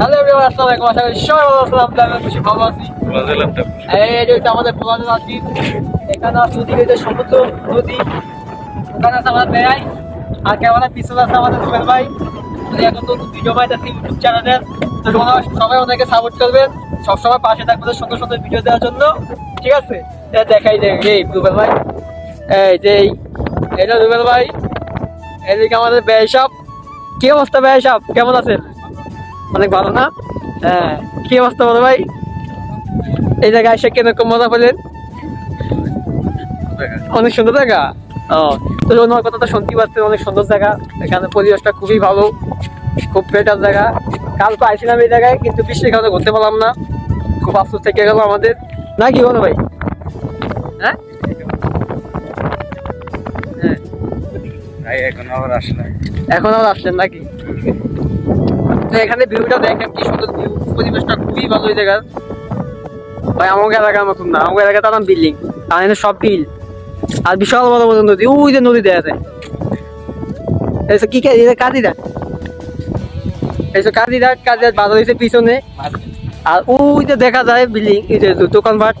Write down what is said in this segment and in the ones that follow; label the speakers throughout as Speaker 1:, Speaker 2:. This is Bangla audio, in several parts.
Speaker 1: হ্যালো এভরিওয়ান আসসালামু আলাইকুম। আশা করি সবাই ভালো আছেন আমি খুশি ভালো আছি। এই যে আমাদের পুরানো নদী এখানে আছে যে সমুদ্র নদী ওখানে আছে আমাদের বেড়াই আর ক্যামেরা পিছনে আছে আমাদের রুবেল ভাই। এখন তো ভিডিও পাইতেছে ইউটিউব চ্যানেলের তো তোমরা সবাই ওনাকে সাপোর্ট করবেন সবসময় পাশে থাকবে সুন্দর সুন্দর ভিডিও দেওয়ার জন্য। ঠিক আছে? এই দেখাই যে এই রুবেল ভাই। এই যে এটা রুবেল ভাই। এদিকে আমাদের ব্যয় সব কি অবস্থা ব্যয় সব কেমন আছেন? অনেক ভালো না? হ্যাঁ কি অবস্থা বলো ভাই? এই জায়গায় এসে কীরকম মজা পেলেন? অনেক সুন্দর জায়গা? ও তো ওনার কথা তো শুনতে পাচ্ছেন অনেক সুন্দর জায়গা। এখানে পরিবেশটা খুবই ভালো খুব বেটার জায়গা। কাল তো আইছিলাম এই জায়গায় কিন্তু বৃষ্টির কারণে ঘুরতে পারলাম না। খুব আফসোস থেকে গেল আমাদের। না কি বলো ভাই? হ্যাঁ?
Speaker 2: এখন আবার
Speaker 1: এখন আর আসলেন নাকি? তো এখানে ভিউটা দেখেন কি সুন্দর ভিউ পরিবেশটা খুবই ভালো এই জায়গার। ভাই, আমাকে এলাকার মতন না। আমাকে এলাকাতে আমার বিল্ডিং। আর এখানে সব বিল। আর বিশাল বড় বড় নদী। ওই যে নদী দেখা যায় এইসব কি এটা কাদিরা এইসব কাদিরা কাদিরা বাজার হয়েছে পিছনে। আর ওই যে দেখা যায় বিল্ডিং, এই যে দোকানপাট।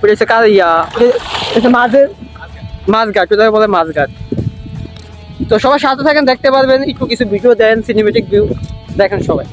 Speaker 1: ওটা হচ্ছে ওটা মাঝের মাছঘাট। ওটা বলে মাছঘাট। তো সবাই সাথে থাকেন, দেখতে পারবেন। একটু কিছু ভিডিও দেন সিনেমেটিক ভিউ দেখেন সবাই।